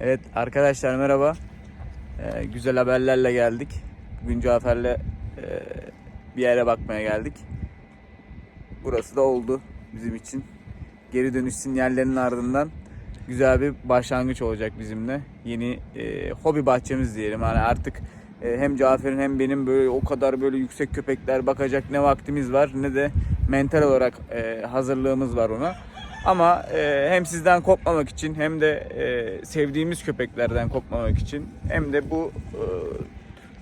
Evet arkadaşlar merhaba. Ee, güzel haberlerle geldik. Bugün Cafer'le e, bir yere bakmaya geldik. Burası da oldu bizim için. Geri dönüş sinyallerinin ardından güzel bir başlangıç olacak bizimle. Yeni e, hobi bahçemiz diyelim. Yani artık e, hem Cafer'in hem benim böyle o kadar böyle yüksek köpekler bakacak ne vaktimiz var ne de mental olarak e, hazırlığımız var ona. Ama e, hem sizden kopmamak için hem de e, sevdiğimiz köpeklerden kopmamak için hem de bu e,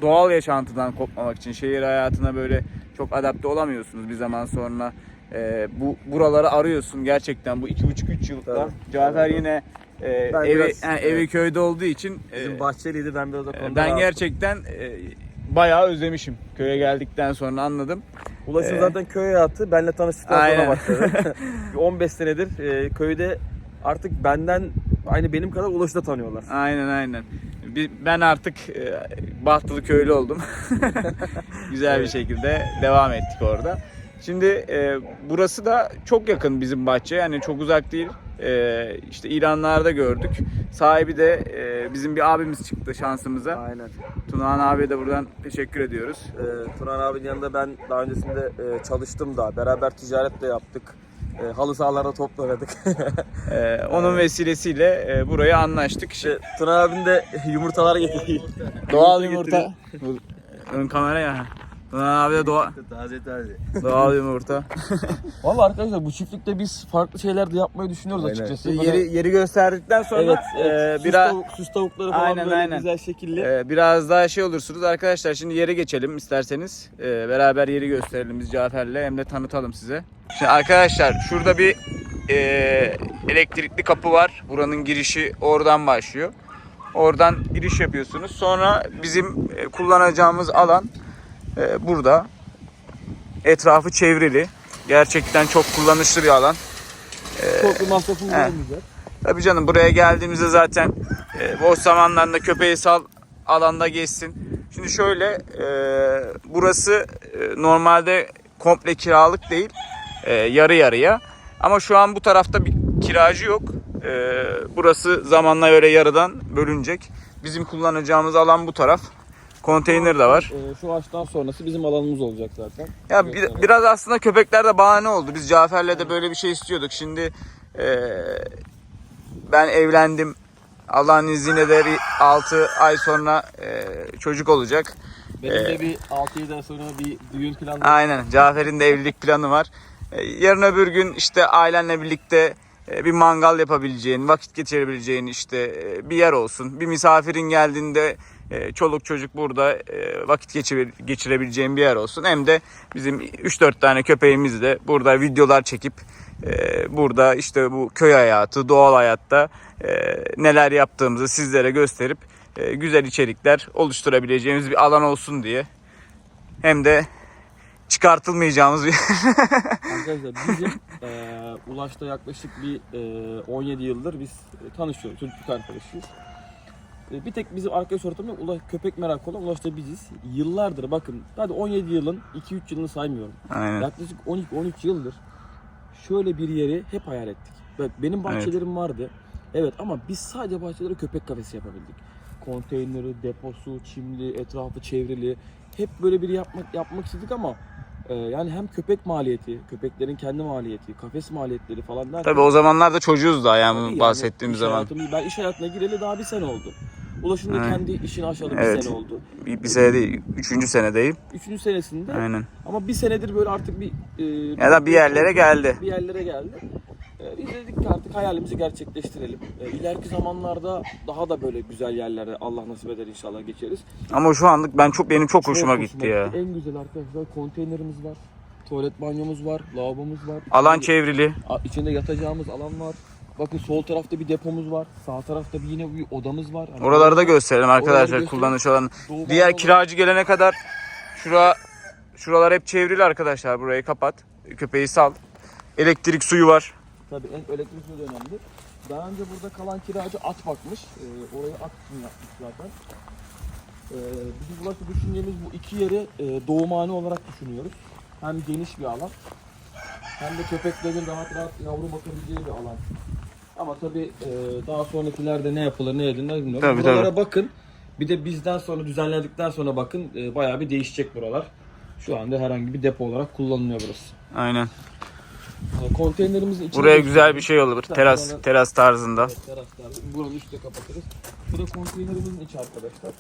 doğal yaşantıdan kopmamak için şehir hayatına böyle çok adapte olamıyorsunuz bir zaman sonra. E, bu buraları arıyorsun gerçekten bu iki buçuk üç yılda. Tabii. Cafer yine e, Ben evi, biraz- yani evi köyde olduğu için e, Bizim bahçeliydi ben biraz da e, konuda ben gerçekten e, bayağı özlemişim. Köye geldikten sonra anladım. Ulaş'ın Ee, zaten köy hayatı benle tanıştıktan sonra başladı. Bir 15 senedir e, köyde artık benden aynı benim kadar Ulaş'ı da tanıyorlar. Aynen aynen. Ben artık e, Bahtılı köylü oldum. Güzel bir şekilde devam ettik orada. Şimdi e, burası da çok yakın bizim bahçe yani çok uzak değil. E, işte ilanlarda gördük. Sahibi de e, bizim bir abimiz çıktı şansımıza. Aynen. Tunahan abiye de buradan teşekkür ediyoruz. E, Turan abinin yanında ben daha öncesinde e, çalıştım da beraber ticaret de yaptık. E, halı sahalarda top oynadık. E, onun vesilesiyle e, buraya anlaştık. işte Turan abinin de yumurtalar getirdi. Doğal Yumurta Ön kamera ya. Tunahan abi de doğa, taze taze. doğal yumurta. Valla arkadaşlar bu çiftlikte biz farklı şeyler de yapmayı düşünüyoruz Aynen. açıkçası. Böyle- Yeri, yeri gösterdikten sonra evet, evet. e, süs, biraz tavuk, süs tavukları falan Aynen, böyle aynen. güzel şekilli. e, biraz daha şey olursunuz arkadaşlar. Şimdi yere geçelim isterseniz. E, beraber yeri gösterelim biz Cafer'le hem de tanıtalım size. Şimdi arkadaşlar şurada bir e, elektrikli kapı var. Buranın girişi oradan başlıyor. Oradan giriş yapıyorsunuz. Sonra bizim e, kullanacağımız alan e, burada. Etrafı çevrili. Gerçekten çok kullanışlı bir alan. Çok bir masrafımız olmayacak. Tabii canım buraya geldiğimizde zaten e, boş zamanlarında köpeği sal alanda geçsin. Şimdi şöyle e, burası e, normalde komple kiralık değil. E, yarı yarıya. Ama şu an bu tarafta bir kiracı yok. E, burası zamanla göre yarıdan bölünecek. Bizim kullanacağımız alan bu taraf. Konteyner de var. Ee, şu ağaçtan sonrası bizim alanımız olacak zaten. Ya bir- biraz aslında köpekler de bahane oldu. Biz Cafer'le de böyle bir şey istiyorduk. Şimdi e, ben evlendim. Allah'ın izniyle de 6 ay sonra e, çocuk olacak. Benim Ee, de bir 6-7 ay sonra bir düğün planı Aynen. Cafer'in de evlilik planı var. E, yarın öbür gün işte ailenle birlikte e, bir mangal yapabileceğin, vakit geçirebileceğin işte e, bir yer olsun. Bir misafirin geldiğinde e, çoluk çocuk burada e, vakit geçire- geçirebileceğin bir yer olsun. Hem de bizim 3-4 tane köpeğimiz de burada videolar çekip e, burada işte bu köy hayatı, doğal hayatta e, neler yaptığımızı sizlere gösterip e, güzel içerikler oluşturabileceğimiz bir alan olsun diye. Hem de çıkartılmayacağımız bir Arkadaşlar bizim eee Ulaş'ta yaklaşık bir eee, 17 yıldır biz e, tanışıyoruz. Çocukluk arkadaşıyız. E, bir tek bizim arkadaş ortamda Ulaş, köpek merakı olan Ulaş'ta biziz. Yıllardır bakın hadi 17 yılın 2-3 yılını saymıyorum. Aynen. Yaklaşık 12-13 yıldır şöyle bir yeri hep hayal ettik. Bak benim bahçelerim vardı. Evet ama biz sadece bahçelere köpek kafesi yapabildik. Konteyneri, deposu, çimli, etrafı çevrili. Hep böyle bir yapmak yapmak istedik ama e, yani hem köpek maliyeti, köpeklerin kendi maliyeti, kafes maliyetleri falan derken Tabii o zamanlarda çocuğuz daha yani yani bahsettiğim zaman. hayatım- ben iş hayatına gireli daha bir sene oldu. Ulaş'ın da Evet. kendi işini aşalı bir Evet. sene oldu. Bir, bir sene değil, üçüncü senedeyim. Üçüncü senesinde Aynen. ama bir senedir böyle artık bir... E, Ya da bir yerlere geldi. bir yerlere geldi. Biz dedik ki artık hayalimizi gerçekleştirelim. Ee, ileriki zamanlarda daha da böyle güzel yerlere Allah nasip eder inşallah geçeriz. Ama şu anlık ben çok benim çok hoşuma gitti ya. En güzel arkadaşlar konteynerimiz var. Tuvalet banyomuz var, lavabomuz var. Alan İçinde- çevrili. A- içinde yatacağımız alan var. Bakın sol tarafta bir depomuz var. Sağ tarafta bir yine bir odamız var. Hani Oraları da gösterelim arkadaşlar gösterelim. kullanış alanı. Doğu Diğer var. kiracı gelene kadar şura şuralar hep çevrili arkadaşlar. Burayı kapat. Köpeği sal. Elektrik suyu var. Tabii en elektrik da önemli. Daha önce burada kalan kiracı at bakmış. Ee, orayı at için yapmış zaten. Ee, bizim bulaşık düşündüğümüz bu iki yeri e, doğumhane olarak düşünüyoruz. Hem geniş bir alan hem de köpeklerin rahat rahat yavru bakabileceği bir alan Ama tabii e, daha sonrakilerde ne yapılır ne edilir bilmiyorum. Tabii, Buralara tabii. bakın. Bir de bizden sonra düzenledikten sonra bakın e, bayağı bir değişecek buralar. Şu anda herhangi bir depo olarak kullanılıyor burası. Aynen. E, konteynerimizin içine Buraya güzel bir şey olur. Teras buralar- teras tarzında. Evet, taraftar. Buranın üstü de kapatırız. Bu da konteynerimizin içi arkadaşlar.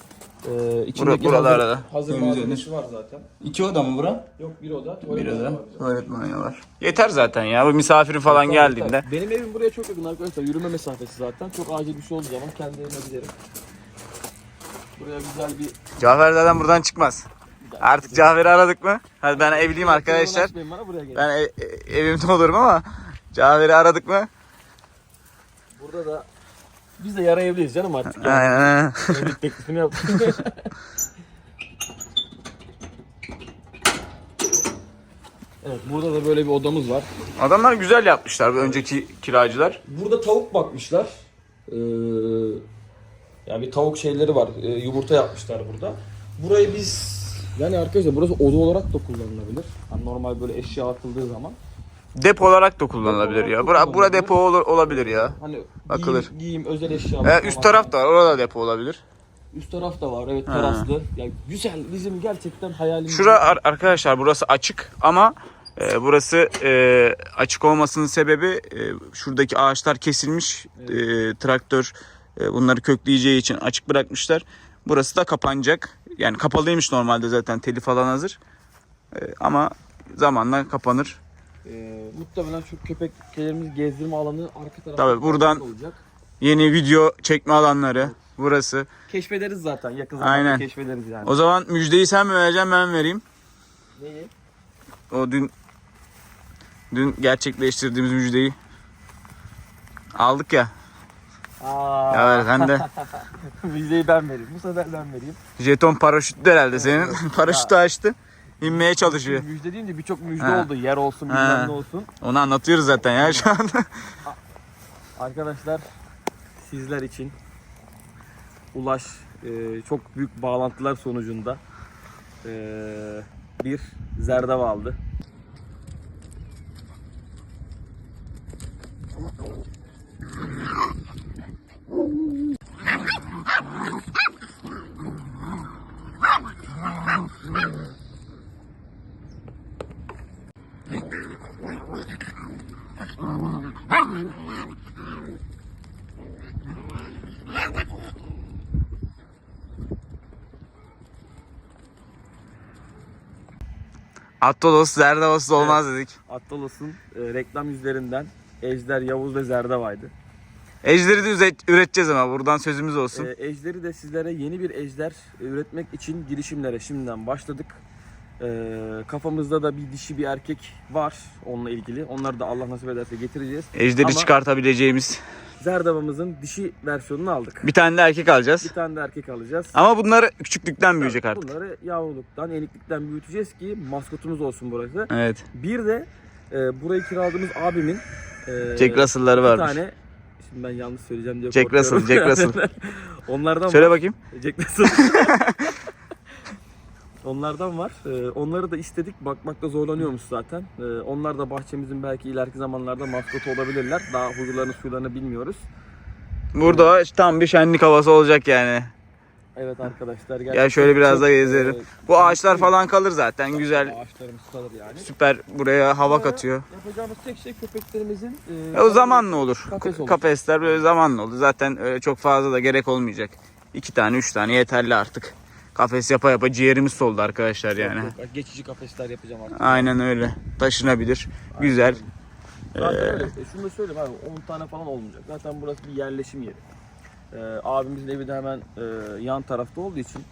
Ee, içindeki buralarda hazır, da hazır temizlenir. malzemesi var zaten. İki oda mı bura? Yok bir oda, tuvalet Bir oda oda. var. Tuvalet banyo var. Yeter zaten ya. Bu misafirin falan Tabii, geldiğinde. tabii. Benim evim buraya çok yakın arkadaşlar. Yürüme mesafesi zaten. Çok acil bir şey olduğu zaman kendi evime giderim. Buraya güzel bir... Cafer zaten buradan çıkmaz. Artık Cafer'i aradık mı? Hadi ben evliyim arkadaşlar. Ben ev- e- evimde olurum ama Cafer'i aradık mı? Burada da biz de yarı evliyiz canım artık. Yani. Aynen. Evlilik teklifini yaptık. evet burada da böyle bir odamız var. Adamlar güzel yapmışlar bu önceki kiracılar. Burada tavuk bakmışlar. Ee, yani bir tavuk şeyleri var. Ee, yumurta yapmışlar burada. Burayı biz yani arkadaşlar burası oda olarak da kullanılabilir. Hani normal böyle eşya atıldığı zaman. Depo olarak da kullanılabilir ya. Bura, bura depo olur, olabilir ya. Hani Bakılır. giyim, giyim özel eşya. Ee, üst taraf da var. Orada depo olabilir. Üst taraf da var. Evet teraslı. Yani güzel. Bizim gerçekten hayalimiz. Şura ar- arkadaşlar burası açık ama e, burası e, açık olmasının sebebi e, şuradaki ağaçlar kesilmiş. E, traktör e, bunları kökleyeceği için açık bırakmışlar. Burası da kapanacak. Yani kapalıymış normalde zaten teli falan hazır. E, ama zamanla kapanır. Ee, muhtemelen şu köpeklerimiz gezdirme alanı arka tarafta Tabii, buradan- olacak. Yeni video çekme alanları burası. Keşfederiz zaten. Yakın zamanda Aynen. keşfederiz yani. O zaman müjdeyi sen mi vereceksin ben vereyim? Neyi? O dün dün gerçekleştirdiğimiz müjdeyi aldık ya. Aa, Ya sen de Müjdeyi ben vereyim. Bu sefer ben vereyim. jeton paraşütlü herhalde senin. Paraşütü açtı. İnmeye çalışıyor. Müjde deyince birçok müjde Ha. oldu. Yer olsun bilmem ne olsun. Onu anlatıyoruz zaten ya şu anda. Arkadaşlar sizler için Ulaş e, çok büyük bağlantılar sonucunda e, bir zerdev aldı. Attolos, Zerdavos olmaz dedik. Attalos'un e, reklam yüzlerinden Ejder, Yavuz ve Zerdavaydı. Ejderi de üze- üreteceğiz ama buradan sözümüz olsun. E, ejderi de sizlere yeni bir ejder e, üretmek için girişimlere şimdiden başladık. E, kafamızda da bir dişi bir erkek var onunla ilgili. Onları da Allah nasip ederse getireceğiz. Ejderi ama- çıkartabileceğimiz. Zerdavamızın dişi versiyonunu aldık. Bir tane de erkek alacağız. Bir tane de erkek alacağız. Ama bunları küçüklükten büyüyecek artık. Bunları yavruluktan, eniklikten büyüteceğiz ki maskotumuz olsun burası. Evet. Bir de e, burayı kiraladığımız abimin e, Jack Russell'ları bir varmış. tane şimdi ben yanlış söyleyeceğim diye Jack korkuyorum. Russell, Jack Russell. Onlardan Söyle var. bakayım. Jack Russell. Onlardan var. Ee, onları da istedik. Bakmakta zorlanıyormuş zaten. Ee, onlar da bahçemizin belki ileriki zamanlarda maskotu olabilirler. Daha huylarını suylarını bilmiyoruz. Burada tam bir şenlik havası olacak yani. Evet arkadaşlar. Gel şöyle biraz da gezelim. e, Bu ağaçlar falan kalır zaten. Güzel, Ağaçlarımız kalır yani. süper buraya hava katıyor. Yapacağımız tek şey köpeklerimizin... E o zamanla olur. Kafes olur. Kafesler böyle zamanla olur. Zaten öyle çok fazla da gerek olmayacak. İki tane, üç tane yeterli artık. Kafes yapa yapa ciğerimiz soldu arkadaşlar yani. Yok, yok, Geçici kafesler yapacağım artık. Aynen öyle. Taşınabilir. Güzel. Zaten Ee, öyle. E, şunu da söyleyeyim abi 10 tane falan olmayacak. Zaten burası bir yerleşim yeri. Ee, abimizin evi de hemen e, yan tarafta olduğu için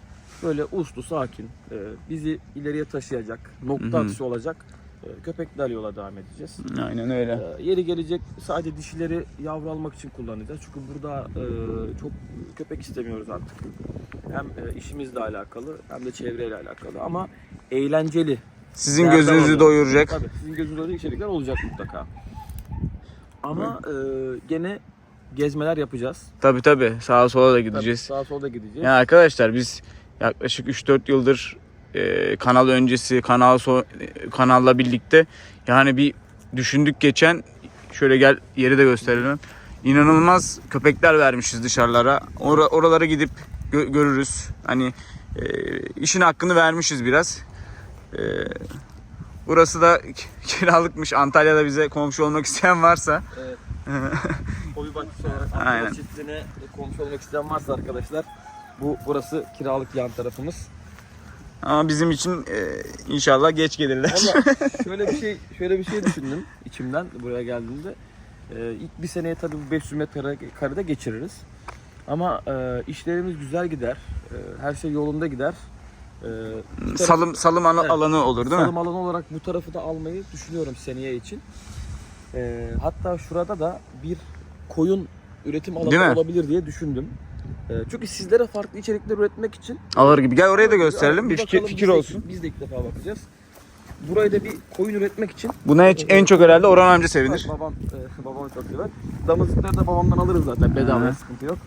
böyle uslu sakin e, bizi ileriye taşıyacak nokta atışı olacak e, köpekler yola devam edeceğiz. Aynen öyle. Ee, yeri gelecek sadece dişileri yavru almak için kullanacağız. Çünkü burada e, çok köpek istemiyoruz artık. Hem e, işimizle alakalı hem de çevreyle alakalı ama eğlenceli. Sizin Nerede gözünüzü olur? doyuracak. Tabii sizin gözünüzde doyuracak içerikler olacak mutlaka. Ama e, gene gezmeler yapacağız. Tabi tabi sağa sola da Tabii gideceğiz. sağa solda gideceğiz. Yani arkadaşlar biz yaklaşık 3-4 yıldır e, kanal öncesi kanal so kanalla birlikte yani bir düşündük geçen şöyle gel yeri de gösterelim. inanılmaz köpekler vermişiz dışarılara. Ora- oralara gidip gö- görürüz. Hani e, işin hakkını vermişiz biraz. E, burası da kiralıkmış. Antalya'da bize komşu olmak isteyen varsa Evet. Hobi bahçesi olarak Aynen. Ankara çiftliğine komşu olmak isteyen varsa arkadaşlar bu burası kiralık yan tarafımız. Ama bizim için e, inşallah geç gelirler. Valla şöyle bir şey şöyle bir şey düşündüm içimden buraya geldiğimde. Ee, ilk bir seneye tabii bu 500 metre karede geçiririz. Ama e, işlerimiz güzel gider. E, her şey yolunda gider. E, bu taraf- salım salım Evet. alanı olur değil salım mi? alanı olarak bu tarafı da almayı düşünüyorum seneye için. E, hatta şurada da bir koyun üretim alanı olabilir diye düşündüm. E, çünkü sizlere farklı içerikler üretmek için Alır gibi. Gel orayı da gösterelim. Bir fikir, fikir olsun. Biz de ilk defa bakacağız. Burayı da bir koyun üretmek için Buna en- en çok herhalde Orhan amca sevinir. Babam e, babam çok sever. Damızlıkları da babamdan alırız zaten bedavaya Hı. sıkıntı yok.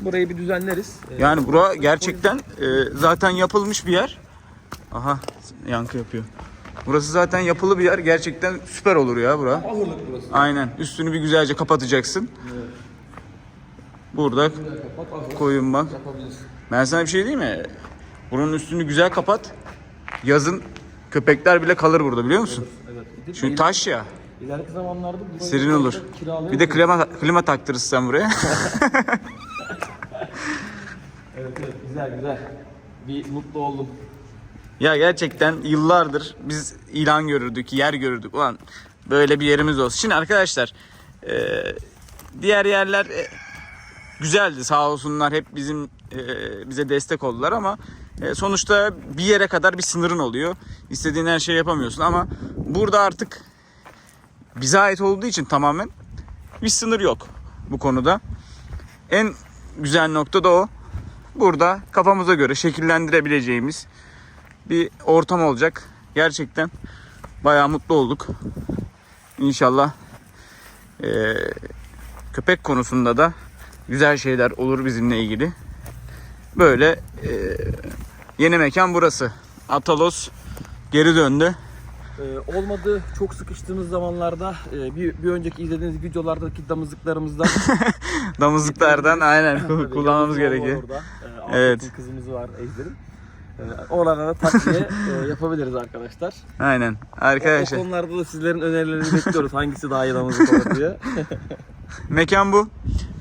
Burayı bir düzenleriz. E, Yani bura gerçekten e, zaten yapılmış bir yer. Aha yankı yapıyor. Burası zaten yapılı bir yer. Gerçekten süper olur ya bura. ahırlık burası. Aynen. Üstünü bir güzelce kapatacaksın. Evet. Burada Güzel kapat ahır koyun bak. yapabilirsin. Ben sana bir şey diyeyim mi? Bunun üstünü güzel kapat. Yazın köpekler bile kalır burada biliyor musun? Evet. Çünkü taş ya. ileriki zamanlarda burayı Serin olur. Bir de klima klima taktırırız sen buraya. Evet evet güzel güzel. Bir mutlu oldum. Ya gerçekten yıllardır biz ilan görürdük, yer görürdük. Ulan böyle bir yerimiz olsun. Şimdi arkadaşlar e, diğer yerler e, güzeldi sağ olsunlar hep bizim e, bize destek oldular ama e, sonuçta bir yere kadar bir sınırın oluyor. İstediğin her şeyi yapamıyorsun ama burada artık bize ait olduğu için tamamen bir sınır yok bu konuda. En güzel nokta da o. Burada kafamıza göre şekillendirebileceğimiz bir ortam olacak. Gerçekten bayağı mutlu olduk. İnşallah eee, köpek konusunda da güzel şeyler olur bizimle ilgili. Böyle eee, yeni mekan burası. Atalos geri döndü. Ee, olmadı çok sıkıştığımız zamanlarda e, bir, bir önceki izlediğiniz videolardaki damızlıklarımızdan Damızlıklardan aynen kullanmamız gerekiyor. Orada. Ee, Evet. Kızımız var Ejder'in. Ee, oralara takviye e, yapabiliriz arkadaşlar. Aynen. O, o Arkadaşlar konularda da sizlerin önerilerinizi bekliyoruz. Hangisi daha iyi damızlık olur diye. mekan bu.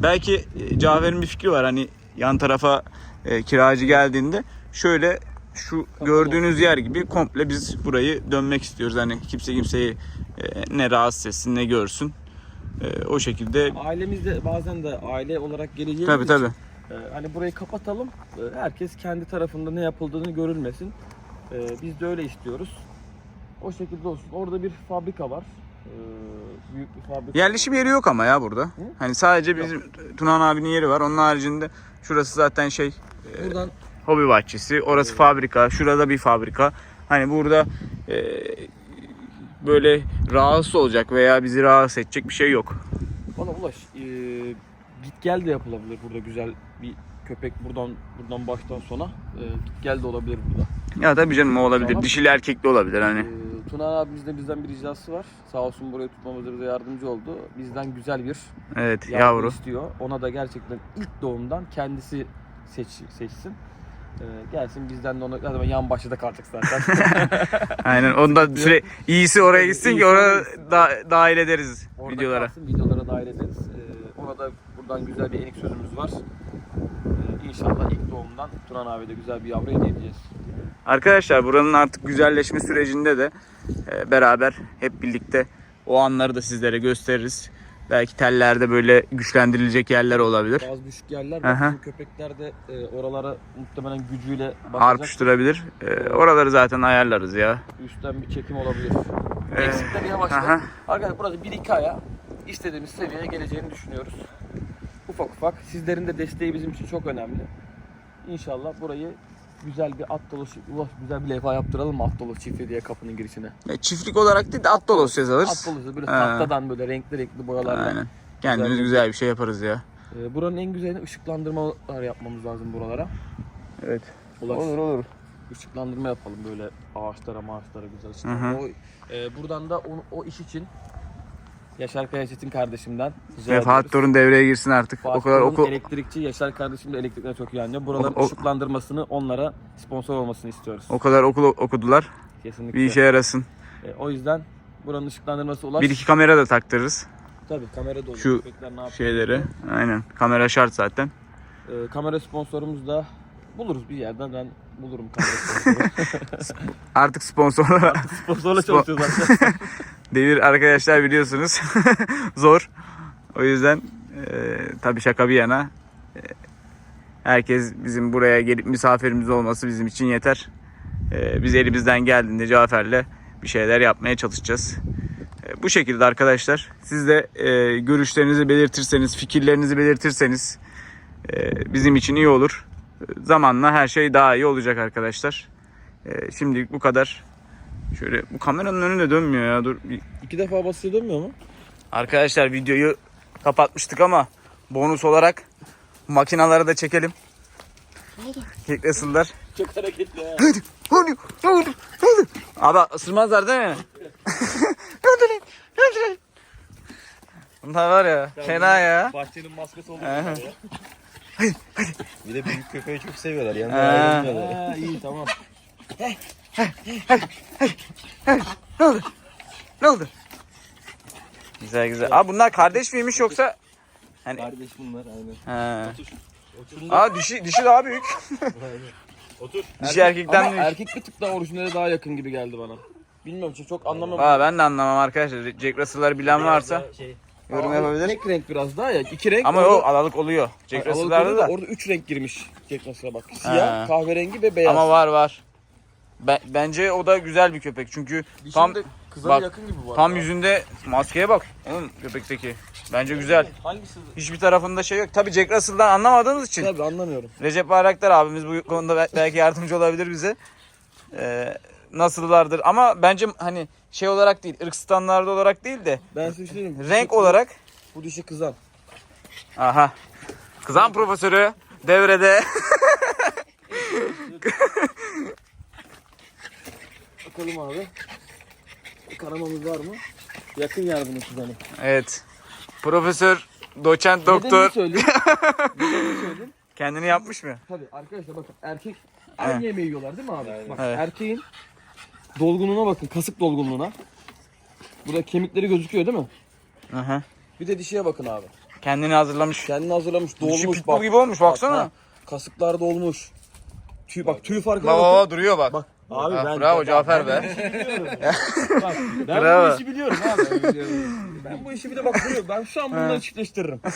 Belki e, Cafer'in bir fikri var. Hani yan tarafa e, kiracı geldiğinde şöyle şu gördüğünüz yer gibi komple biz burayı dönmek istiyoruz. Hani kimse kimseyi e, ne rahatsız etsin ne görsün. E, o şekilde Ailemizde bazen de aile olarak geleceğimiz tabi tabi. İçin e, hani burayı kapatalım. E, herkes kendi tarafında ne yapıldığını görülmesin. E, biz de öyle istiyoruz. O şekilde olsun. Orada bir fabrika var. E, büyük bir fabrika. Yerleşim yeri yok ama ya burada. Hani sadece bizim Tunan abinin yeri var. Onun haricinde şurası zaten şey Buradan hobi bahçesi. Orası fabrika. Şurada bir fabrika. Hani burada e, böyle rahatsız olacak veya bizi rahatsız edecek bir şey yok. bana ulaş. E, git gel de yapılabilir burada güzel bir köpek buradan buradan baştan sona e, git gel de olabilir burada. Ya tabii canım o olabilir. Tamam. Dişili erkekli olabilir hani. Ee, Tuna abimizde bizden bir ricası var. Sağ olsun burayı tutmamızda bize yardımcı oldu. Bizden güzel bir Evet yavru, yavru. istiyor. Ona da gerçekten ilk doğumdan kendisi seç, seçsin. Ee, gelsin bizden de ona zaten yan bahçede kalacak zaten. Aynen onda süre iyisi oraya gitsin ki oraya da, dahil ederiz Orada videolara. kalsın, videolara dahil ederiz. Ee, ona da buradan güzel bir enik sözümüz var. Ee, inşallah ilk doğumdan Turan abi de güzel bir yavru hediye edeceğiz. Arkadaşlar buranın artık güzelleşme sürecinde de e, beraber hep birlikte o anları da sizlere gösteririz. Belki tellerde böyle güçlendirilecek yerler olabilir. Bazı düşük yerler var. Köpekler de e, oralara muhtemelen gücüyle bakacak. Harpuşturabilir. E, oraları zaten ayarlarız ya. Üstten bir çekim olabilir. Ee, Eksikler yavaş aha. yavaş. Arkadaşlar burası 1-2 aya istediğimiz seviyeye geleceğini düşünüyoruz. Ufak ufak. Sizlerin de desteği bizim için çok önemli. İnşallah burayı güzel bir at dolu, güzel bir levha yaptıralım mı at dolu çiftliği diye kapının girişine. Ya çiftlik olarak değil de at dolu yazarız. At dolusu böyle Ha. tahtadan böyle renkli renkli boyalarla. Aynen. Kendimiz Güzel. güzel bir şey yaparız ya. Ee, buranın en güzelini ışıklandırmalar yapmamız lazım buralara. Evet. Ulaş, olur. ışıklandırma yapalım böyle ağaçlara ağaçlara güzel ışıklandırma. O, e, buradan da o, o iş için Yaşar Kayaçetin kardeşimden. rica Ve ediyoruz. Fatih Torun devreye girsin artık. Fatih o kadar Torun okul elektrikçi, Yaşar kardeşim de elektrikle çok iyi anlıyor. Buraların O- o- ışıklandırmasını onlara sponsor olmasını istiyoruz. o kadar okul okudular. Kesinlikle. Bir işe yarasın. E, o yüzden buranın ışıklandırması ulaş. Bir iki kamera da taktırırız. Tabii kamera da olur. Şu Köpekler ne yapıyor? Şeyleri. Aynen. Kamera şart zaten. E, kamera sponsorumuz da buluruz bir yerden ben bulurum kamera sponsoru. Artık sponsorlar Sponsorla Spon- çalışıyoruz zaten. devir arkadaşlar biliyorsunuz. Zor. O yüzden e, tabii şaka bir yana e, herkes bizim buraya gelip misafirimiz olması bizim için yeter. E, biz elimizden geldiğinde Cafer'le bir şeyler yapmaya çalışacağız. E, bu şekilde arkadaşlar. Siz de e, görüşlerinizi belirtirseniz, fikirlerinizi belirtirseniz e, bizim için iyi olur. E, Zamanla her şey daha iyi olacak arkadaşlar. E, şimdilik bu kadar. Şöyle bu kameranın önüne dönmüyor ya. Dur bir İki defa basıyor dönmüyor mu? Arkadaşlar videoyu kapatmıştık ama bonus olarak makinaları da çekelim. Kek Russell'lar. Çok hareketli ha. Hadi, hadi, hadi, hadi. Abi ısırmazlar değil mi? hadi lan. Bunlar var ya fena ya. Bahçenin maskesi oldu. Aha. Bir de büyük köpeği çok seviyorlar. Yanına Ha. ayrılmıyorlar. Ha, iyi tamam. Ne oldu? Ne oldu? Güzel güzel. Abi bunlar kardeş miymiş yoksa? Hani Kardeş bunlar aynen. ha. Aa dişi dişi daha büyük. Otur. Dişi erkekten Ama büyük. erkek bir tık daha orijinale daha yakın gibi geldi bana. Bilmiyorum çok, çok anlamam. Aa, ben de anlamam arkadaşlar. Jack Russell'ları bilen varsa Şey, yorum Aa, yapabilir. Tek renk biraz daha ya. İki renk. Ama orada- o alalık oluyor. Jack Russell'larda Alaturka'da da. Orada üç renk girmiş. Jack Russell'a bak. Siyah, Ha. kahverengi ve beyaz. Ama var var. Be- bence o da güzel bir köpek çünkü Dişim tam de bak, yakın gibi bu tam arada. yüzünde maskeye bak. Oğlum köpekteki. Bence güzel. Hangisi? Hiçbir tarafında şey yok. Tabii Jack Russell'dan anlamadığımız için. Tabii anlamıyorum. Recep Bayraktar abimiz bu konuda bel- belki yardımcı olabilir bize. Ee, nasıllardır ama bence hani şey olarak değil, ırk standardı olarak değil de Ben size bir şey diyeyim. mi? renk Bu- olarak Bu dişi kızan. aha. Kızan profesörü devrede. Bakalım abi. Kanamamız var mı? Yakın yer bunun kızanı. evet. Profesör, doçent, doktor Nedenini söyleyeyim. Nedenini söyleyeyim. kendini yapmış mı? Tabii arkadaşlar bakın erkek aynı Evet. yemeği yiyorlar değil mi abi? Bak Evet. erkeğin dolgunluğuna bakın. Kasık dolgunluğuna. Burada kemikleri gözüküyor değil mi? Aha. Bir de dişiye bakın abi. Kendini hazırlamış. Kendini hazırlamış, Dişi dolmuş pitbull bak. gibi olmuş baksana. ha. Kasıklar dolmuş. Tüy bak tüy farkına Baba bakın. baba duruyor bak. Bak abi Ha, ben bravo Cafer be. bu işi biliyorum. bak, ben Bravo. bu işi biliyorum abi. ben bu işi bir de bak biliyorum. Ben şu an bunları çiftleştiririm.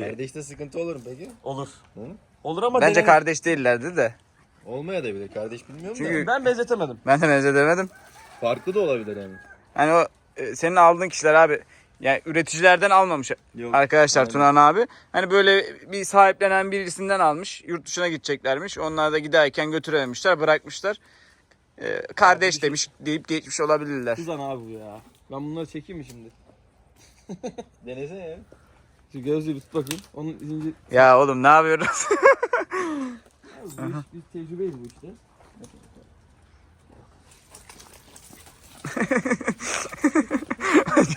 Kardeşte sıkıntı olur mu peki? Olur. Hı? Olur ama Bence deneme- kardeş değillerdi de. Olmaya da bilir. Kardeş bilmiyorum Çünkü- da. ben benzetemedim. Ben de meze demedim. Farklı da olabilir yani. Hani o e, senin aldığın kişiler abi yani üreticilerden almamış Yok. arkadaşlar aynen. Tunan abi. Hani böyle bir sahiplenen birisinden almış. Yurt dışına gideceklermiş. Onlar da giderken götürememişler, bırakmışlar. E, kardeş demiş deyip geçmiş olabilirler. Kızan abi bu ya. Ben bunları çekeyim mi şimdi? Denesene ya. Şu gözlüğü bir tut bakayım. Onun zincir... Ya oğlum ne yapıyoruz? Bu iş, biz tecrübeyiz bu işte.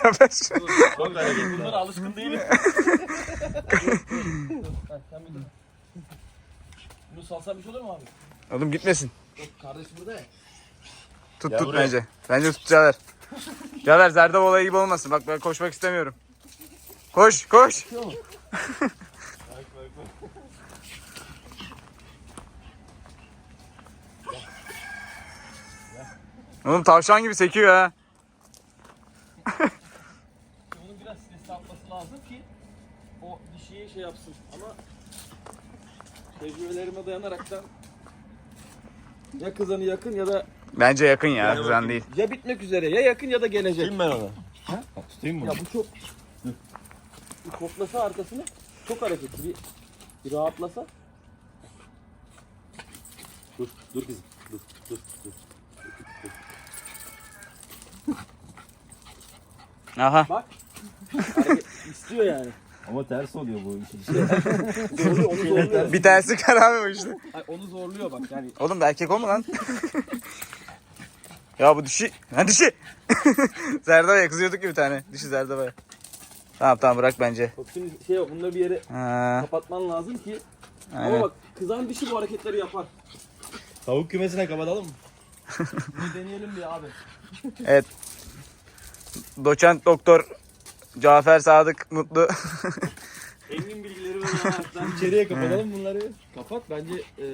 Cafer. Bunlara alışkın değilim. sen bir dur. Bunu salsam bir şey olur mu abi? oğlum gitmesin. Yok kardeşim burada ya. Tut tut buraya. bence. Bence tut Cafer. Cafer Zerdab olayı gibi olmasın. Bak ben koşmak istemiyorum. Koş koş. Oğlum tavşan gibi sekiyor ha. Bunun biraz stresli atması lazım ki o dişiye şey yapsın ama tecrübelerime dayanaraktan ya kızanı yakın ya da Bence yakın ya kızan değil. ya bitmek üzere ya yakın ya da gelecek. Tutayım ben onu. Ha? Tutayım mı? Ya bu çok bir koklasa arkasını çok hareketli bir, bir rahatlasa. Dur, dur kızım. Dur, dur, dur. Aha. Bak hareket istiyor yani. Ama ters oluyor bu işin. Zorluyor, onu zorluyor. Bir tanesi kar abi bu işte. Ay, onu zorluyor bak yani. Oğlum erkek o mu lan? Ya bu dişi. Ha dişi. Zerdaba'ya kızıyorduk ya bir tane. Dişi Zerdaba'ya. Tamam tamam bırak bence. Bak şimdi şey yok bunları bir yere Ha, kapatman lazım ki. aynen. Ama bak kızan dişi bu hareketleri yapar. Tavuk kümesine kapatalım mı? Bir deneyelim bir abi. Evet. Doçent doktor Cafer Sadık Mutlu. Engin bilgileri var. Sen İçeriye kapatalım bunları. kapat bence e,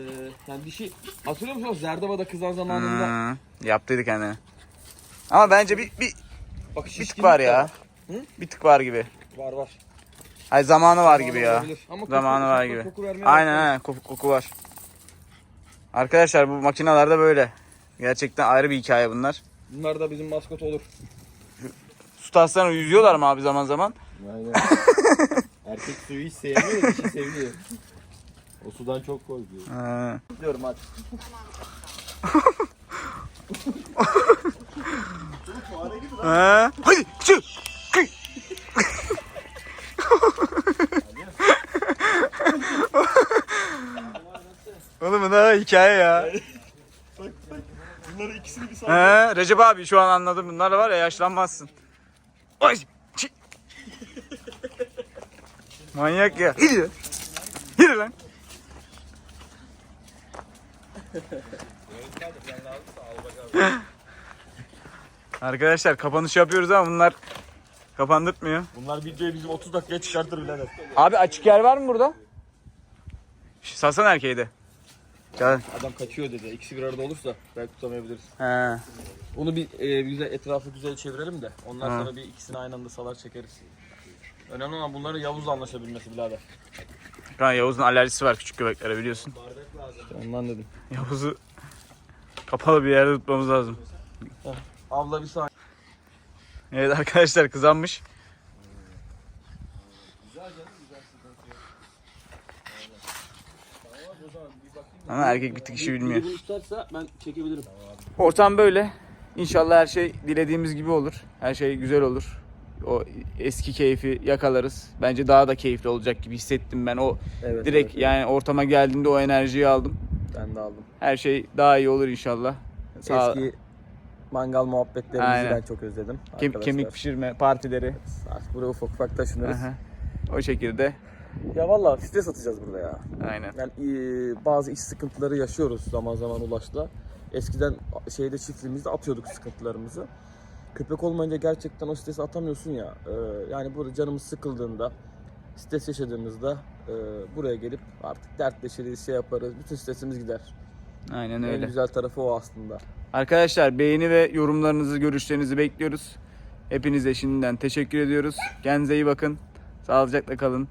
yani dişi hatırlıyor musun Zerdaba'da kızan zamanında Hmm, yaptıydı kendine. Ama bence bir, bir, bak bir tık şişkinlik var de ya. Hı? Bir tık var gibi. Var var. Ay zamanı var gibi ya. Olabilir. Ama koku- Zamanı var koku- gibi. koku vermeye Aynen başladı. aynen koku, koku var. Arkadaşlar bu makinalarda böyle. Gerçekten ayrı bir hikaye bunlar. Bunlar da bizim maskot olur. Su taslarını yüzüyorlar mı abi zaman zaman? Aynen. Erkek suyu hiç sevmiyor dişi seviyor. O sudan çok korkuyor. Ha. Diyorum hadi. Ha. Hadi çık. Kıy. Oğlum ne hikaye ya. Bunları ikisini bir He, Recep abi şu an anladım. Bunlar var ya yaşlanmazsın. Ay. çi- Manyak ya. Yürü. Yürü lan. Arkadaşlar kapanış yapıyoruz ama bunlar kapandırtmıyor. Bunlar videoyu bizim 30 dakikaya çıkartır birader. Abi açık yer var mı burada? Şş, Salsana erkeği de. Gel. Adam kaçıyor dedi. İkisi bir arada olursa belki tutamayabiliriz. He. Onu bir e, güzel etrafı güzel çevirelim de ondan sonra bir ikisini aynı anda salar çekeriz. Önemli olan bunların Yavuz'la anlaşabilmesi birader. Kan Yavuz'un alerjisi var küçük köpeklere biliyorsun. Ondan dedim. Yavuz'u kapalı bir yerde tutmamız lazım. Abla bir saniye. Evet arkadaşlar kızanmış. Ama erkek bir tık işi bilmiyor. Biri bunu tutarsa ben çekebilirim. Ortam böyle. İnşallah her şey dilediğimiz gibi olur. Her şey güzel olur. O eski keyfi yakalarız. Bence daha da keyifli olacak gibi hissettim ben. O Evet. direkt yani ortama geldiğimde o enerjiyi aldım. ben de aldım. Her şey daha iyi olur inşallah. Sağ- Eski mangal muhabbetlerimizi Aynen. ben çok özledim. Kem- arkadaşlar. kemik pişirme partileri. Artık buraya ufak ufak taşınırız. Aha. O şekilde. Ya valla stres atacağız burada ya. Aynen. Yani e, bazı iş sıkıntıları yaşıyoruz zaman zaman Ulaş'la. Eskiden şeyde çiftliğimizde atıyorduk sıkıntılarımızı. Köpek olmayınca gerçekten o stresi atamıyorsun ya. E, yani burada canımız sıkıldığında, stres yaşadığımızda e, buraya gelip artık dertleşiriz, şey yaparız. Bütün stresimiz gider. Aynen En öyle. güzel tarafı o aslında. Arkadaşlar beğeni ve yorumlarınızı, görüşlerinizi bekliyoruz. Hepinize şimdiden teşekkür ediyoruz. Kendinize iyi bakın. Sağlıcakla kalın.